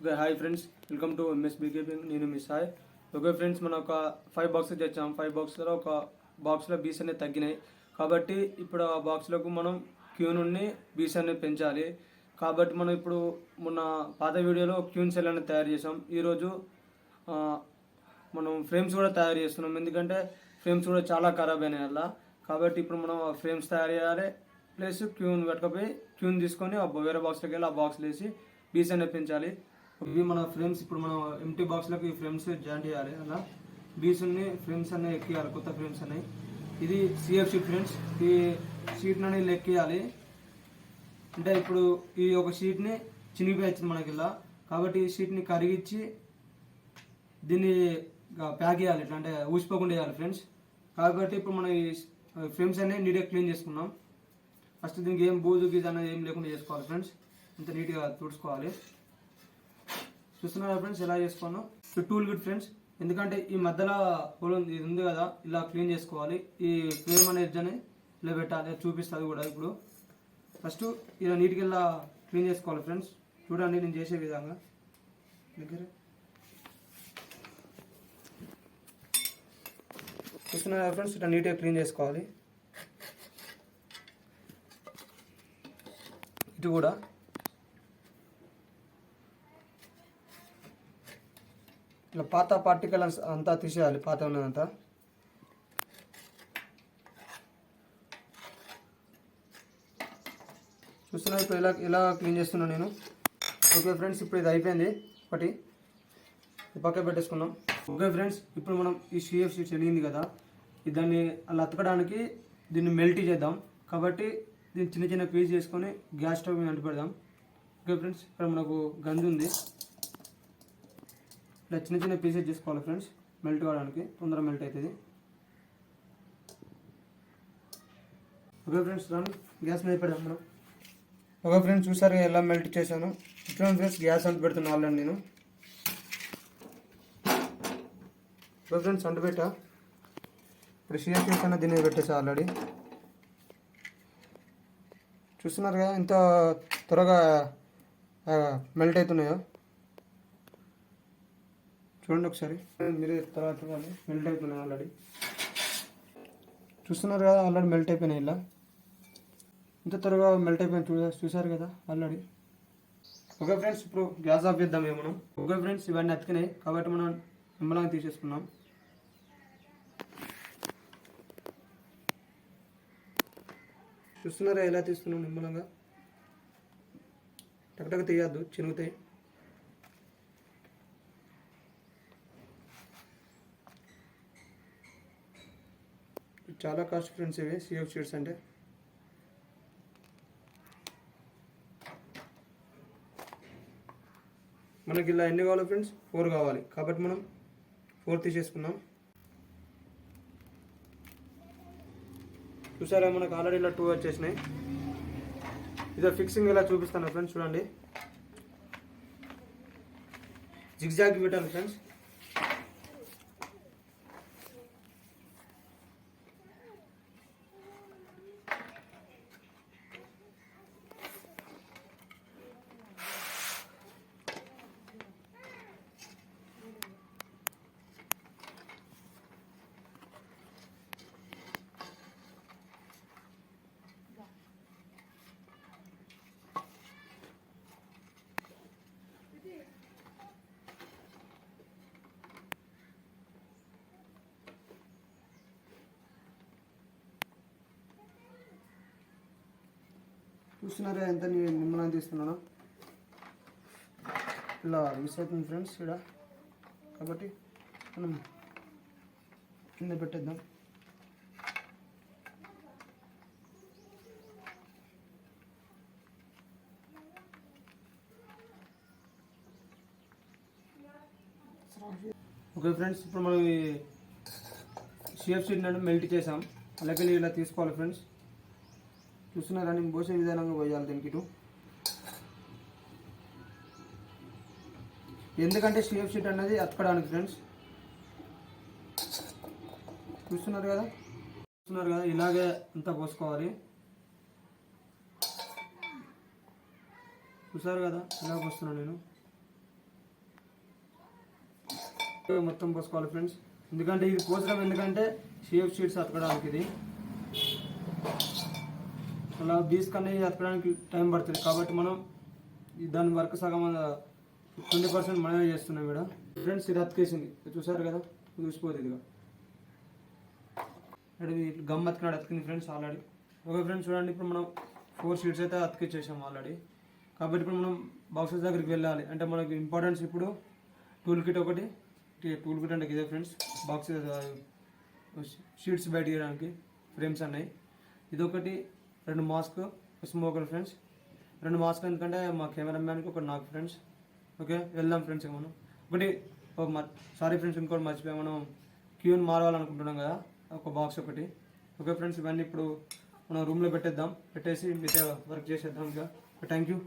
Okay hi friends welcome to MS beekeeping నేను miss hi okay friends మనం ఒక five boxes తెచ్చాం. Five బాక్స్లో ఒక బాక్స్లో బీస్ అనేది తగ్గినాయి. కాబట్టి ఇప్పుడు ఆ బాక్స్లకు మనం క్యూ నుండి బీస్ అనేది పెంచాలి. కాబట్టి మనం ఇప్పుడు మొన్న పాత వీడియోలో క్యూన్ సెల్ అనేది తయారు చేసాం ఈరోజు మనం ఫ్రేమ్స్ కూడా తయారు చేస్తున్నాం. ఎందుకంటే ఫ్రేమ్స్ కూడా చాలా ఖరాబ్ అయినాయి అలా. కాబట్టి ఇప్పుడు మనం ఆ ఫ్రేమ్స్ తయారు చేయాలి. ప్లస్ క్యూన్ పట్టుకపోయి క్యూన్ తీసుకొని ఆ వేరే బాక్స్లోకి వెళ్ళి ఆ బాక్స్లో వేసి బీస్ అనేది పెంచాలి. ఇవి మన ఫ్రేమ్స్ ఇప్పుడు మనం ఎంటీ బాక్స్లకు ఈ ఫ్రేమ్స్ జాయిన్ చేయాలి. అలా బీస్ అన్ని ఫ్రేమ్స్ అన్ని ఎక్కియాలి కొత్త ఫ్రేమ్స్ అనేవి ఇది సిఎఫ్ షీట్ ఫ్రెండ్స్ ఈ షీట్ అనేది ఎక్కియాలి అంటే ఇప్పుడు ఈ ఒక షీట్ని చినిగిపోయి మనకి ఇలా. కాబట్టి ఈ షీట్ని కరిగించి దీన్ని ప్యాక్ చేయాలి. ఇట్లా అంటే ఊసిపోకుండా చేయాలి ఫ్రెండ్స్ కాబట్టి ఇప్పుడు మనం ఈ ఫ్రేమ్స్ అనేవి నీట్గా క్లీన్ చేసుకున్నాం. ఫస్ట్ దీనికి ఏం బూజు గీజ్ అనేది ఏం లేకుండా చేసుకోవాలి ఫ్రెండ్స్ ఇంత నీట్గా తుడుచుకోవాలి. చూస్తున్నారా ఫ్రెండ్స్ ఎలా చేసుకోను ఈ టూల్ గుడ్ ఫ్రెండ్స్ ఎందుకంటే ఈ మధ్యలో హోల్ ఉంది ఇది ఉంది కదా ఇలా క్లీన్ చేసుకోవాలి. ఈ ఫ్లేమ్ అనే ఎడ్జ్ అని ఇలా పెట్టాలి చూపిస్తుంది కూడా ఇప్పుడు. ఫస్ట్ ఇలా నీట్గా ఇలా క్లీన్ చేసుకోవాలి ఫ్రెండ్స్ చూడండి నేను చేసే విధంగా. దగ్గర. చూస్తున్నారా ఫ్రెండ్స్ ఇట్లా నీట్గా క్లీన్ చేసుకోవాలి. ఇటు కూడా. ఇట్లా పాత పార్టికల్ అంతా తీసేయాలి పాత ఉన్నదంతా చూస్తున్నా ఇప్పుడు ఇలా ఇలా క్లీన్ చేస్తున్నాను నేను. ఓకే ఫ్రెండ్స్ ఇప్పుడు ఇది అయిపోయింది ఒకటి. పక్క పెట్టేసుకున్నాం ఓకే ఫ్రెండ్స్ ఇప్పుడు మనం ఈ షీఎఫ్ షీట్స్ వెలిగింది కదా దాన్ని అలా అతకడానికి దీన్ని మెల్ట్ చేద్దాం. కాబట్టి దీన్ని చిన్న చిన్న పీస్ చేసుకొని గ్యాస్ స్టవ్ మీద అంటు పెడదాం ఓకే ఫ్రెండ్స్ ఇక్కడ మనకు గంజు ఉంది. ఇట్లా చిన్న చిన్న పీసెస్ చేసుకోవాలి ఫ్రెండ్స్ మెల్ట్ కావడానికి తొందరగా మెల్ట్ అవుతుంది. ఓకే ఫ్రెండ్స్ రాను గ్యాస్ మీద పెడదాం మనం. ఓకే ఫ్రెండ్స్ చూసారు ఎలా మెల్ట్ చేశాను. ఇట్లా ఫ్రెండ్స్ గ్యాస్ అంటు పెడుతున్నా ఆల్రెడీ నేను. ఓకే ఫ్రెండ్స్ అంటు పెట్టా. ఇప్పుడు షేర్ చేశాను దీని మీద పెట్టేసా ఆల్రెడీ చూస్తున్నారు కదా ఎంత త్వరగా మెల్ట్ అవుతున్నాయో. చూడండి ఒకసారి. మీరే తర్వాత చూడాలి మెల్ట్ అయిపోయినాయి ఆల్రెడీ. చూస్తున్నారు కదా ఆల్రెడీ మెల్ట్ అయిపోయినాయి ఇలా. ఇంత త్వరగా మెల్ట్ అయిపోయిన చూసా చూసారు కదా ఆల్రెడీ. ఓకే ఫ్రెండ్స్ ఇప్పుడు గ్యాస్ ఆఫ్ చేద్దాం మేము మనం. ఓకే ఫ్రెండ్స్ ఇవన్నీ అతికినాయి. కాబట్టి మనం నిమ్మలంగా తీసేసుకున్నాం చూస్తున్నారా ఎలా తీస్తున్నాం నిమ్మలంగా? టక్టక్ తీయద్దు చినుగుతాయి చాలా కాస్ట్ ఫ్రెండ్స్ ఇవి సిఎఫ్ షీట్స్ అంటే. మనకి ఇలా ఎన్ని కావాలి ఫ్రెండ్స్ ఫోర్ కావాలి. కాబట్టి మనం ఫోర్ తీసేసుకున్నాం చూసారా మనకు ఆల్రెడీ ఇలా టూ వచ్చేసినాయి. ఇదో ఫిక్సింగ్ ఇలా చూపిస్తాను ఫ్రెండ్స్ చూడండి. జిగ్జాగ్ పెట్టాలి ఫ్రెండ్స్ చూస్తున్నారా ఎంత నేను నిమ్మలం తీస్తున్నాను ఇలా మిస్ అవుతుంది ఫ్రెండ్స్ ఇక్కడ కాబట్టి మనం కింద పెట్టేద్దాం. ఓకే ఫ్రెండ్స్ ఇప్పుడు మనం ఈ షేప్ షీట్ మెల్ట్ చేసాం. అలాగే ఇలా తీసుకోవాలి ఫ్రెండ్స్ చూస్తున్నారా నేను పోసే విధానంగా పోయాలి దీనికి ఇటు. ఎందుకంటే షేప్ షీట్ అనేది అతకడానికి ఫ్రెండ్స్. చూస్తున్నారు కదా? చూస్తున్నారు కదా? ఇలాగే అంతా పోసుకోవాలి. చూసారు కదా? ఇలా పోస్తున్నాను నేను. మొత్తం పోసుకోవాలి ఫ్రెండ్స్. ఎందుకంటే ఇది పోసడం ఎందుకంటే షేప్ షీట్స్ అతకడానికి ఇది. అలా బీస్ కన్నా ఇది టైం పడుతుంది. కాబట్టి మనం దాని వర్క్ సగం ట్వంటీ పర్సెంట్ మనమే చేస్తున్నాం ఇక్కడ ఫ్రెండ్స్ ఇది అతికేసింది. చూసారు కదా? చూసిపోతుంది ఇదిగా. ఇక్కడ ఇది గమ్ అతికినాడు అతికింది ఫ్రెండ్స్ ఆల్రెడీ ఓకే ఫ్రెండ్స్ చూడండి ఇప్పుడు మనం ఫోర్ షీట్స్ అయితే అతికిచ్చేసాం ఆల్రెడీ కాబట్టి ఇప్పుడు మనం బాక్సెస్ దగ్గరికి వెళ్ళాలి. అంటే మనకి ఇంపార్టెన్స్ ఇప్పుడు టూల్ కిట్ ఒకటి టూల్ కిట్ అంటే ఇదే ఫ్రెండ్స్ బాక్సెస్ షీట్స్ బయట తీయడానికి ఫ్రేమ్స్ అన్నాయి ఇదొకటి. రెండు మాస్క్ స్మోకర్ ఫ్రెండ్స్ రెండు మాస్క్ ఎందుకంటే మా కెమెరామ్యాన్కి ఒకటి నాకు ఫ్రెండ్స్ ఓకే వెళ్దాం ఫ్రెండ్స్ ఇక మనం. ఒకటి సారీ ఫ్రెండ్స్ ఇంకోటి మర్చిపోయాం మనం. క్యూని మారవాలనుకుంటున్నాం కదా ఒక బాక్స్ ఒకటి. ఓకే ఫ్రెండ్స్ ఇవన్నీ ఇప్పుడు మనం రూమ్లో పెట్టేద్దాం. పెట్టేసి మిగతా వర్క్ చేసేద్దాం ఇంకా. Thank you